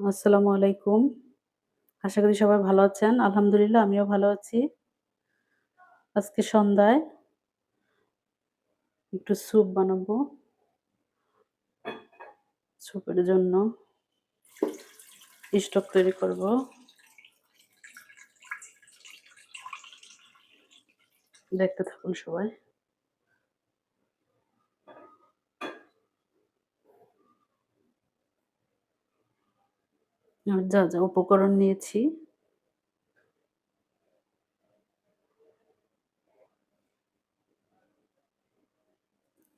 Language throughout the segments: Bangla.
আসসালামু আলাইকুম। আশা করি সবাই ভালো আছেন। আলহামদুলিল্লাহ, আমিও ভালো আছি। আজকে সন্ধ্যায় একটু স্যুপ বানাবো। স্যুপের জন্য স্টক তৈরি করব। দেখতে থাকুন সবাই। যা, যা উপকরণ নিয়েছি।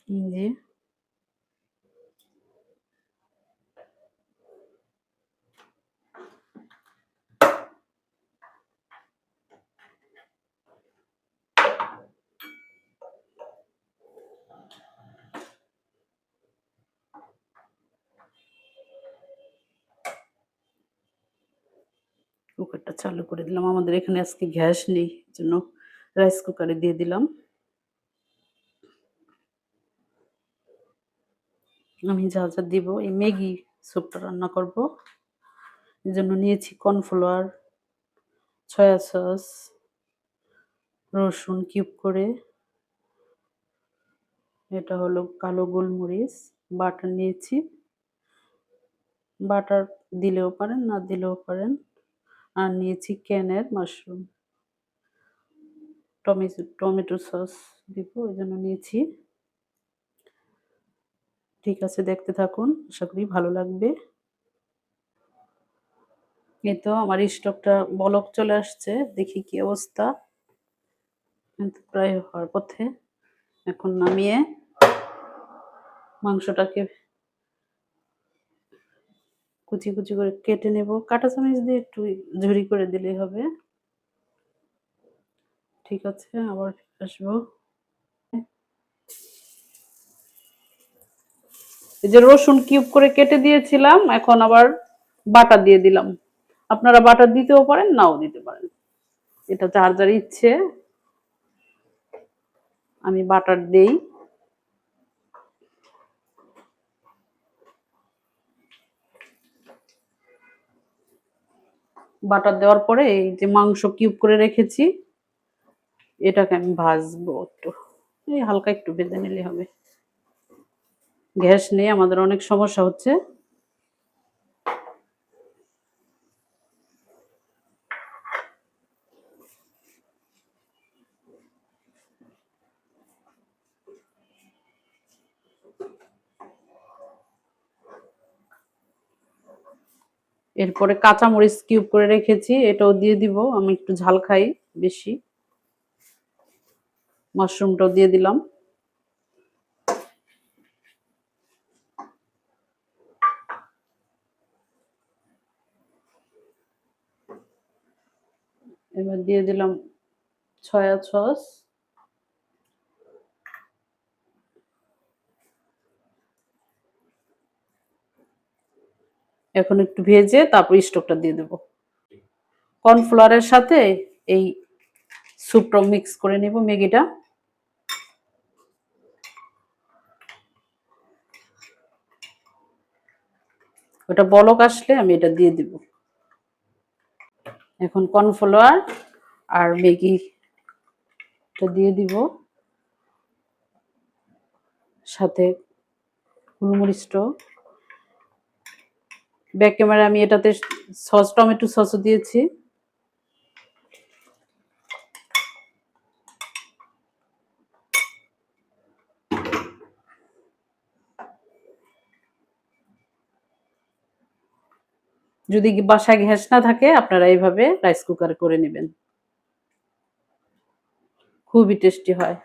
এই যে। কুকারটা চালু করে দিলাম। আমাদের এখানে আজকে গ্যাস নেই। জন্য রাইস কুকারে দিয়ে দিলাম। আমি যা, যা দিব এই ম্যাগি স্যুপটা রান্না করব। এই জন্য নিয়েছি কর্নফ্লাওয়ার, সয়া সস, রসুন কিউব করে, এটা হলো কালো গোলমরিচ, বাটার নিয়েছি। বাটার দিলেও পারেন না দিলেও পারেন। আর নিয়েছি ক্যানের মাশরুম। টমেটো টমেটো সস দিব ওই জন্য নিয়েছি। ঠিক আছে, দেখতে থাকুন। আশা করি ভালো লাগবে। এই তো আমার স্টকটা বলক চলে আসছে। দেখি কি অবস্থা। প্রায় হওয়ার পথে। এখন নামিয়ে মাংসটাকে কুচি কুচি করে কেটে নেব। কাঁটা চামচ দিয়ে একটু ঝুরি করে দিলেই হবে। ঠিক আছে, আবার আসব। এই যে রসুন কিউব করে কেটে দিয়েছিলাম, এখন আবার বাটা দিয়ে দিলাম। আপনারা বাটা দিতেও পারেন, নাও দিতে পারেন। এটা যার যার ইচ্ছে। আমি বাটার দেই। বাটার দেওয়ার পরে এই যে মাংস কিউব করে রেখেছি, এটাকে আমি ভাজবো একটু। এই হালকা একটু ভেজে নিলে হবে। গ্যাস নিয়ে আমাদের অনেক সমস্যা হচ্ছে। এরপরে কাঁচামরিচ কিউব করে রেখেছি, এটাও দিয়ে দিব, আমি একটু ঝাল খাই বেশি। মাশরুমটাও দিয়ে দিলাম। এবার দিয়ে দিলাম ছয়া সস। এখন একটু ভেজে তারপর স্টোভটা দিয়ে দেব। কর্নফ্লাওয়ারের সাথে এই স্যুপটা মিক্স করে নেব ম্যাগিটা। ওটা বলক আসলে আমি এটা দিয়ে দিব। এখন কর্নফ্লাওয়ার আর ম্যাগি দিয়ে দিব। সাথে গোলমরিচটাও। ব্যাক ক্যামেরা আমি এটাতে সস, টমেটো সসও দিয়েছি। যদি বাসায় গ্যাস না থাকে, আপনারা এইভাবে রাইস কুকার করে নেবেন। খুবই টেস্টি হয়।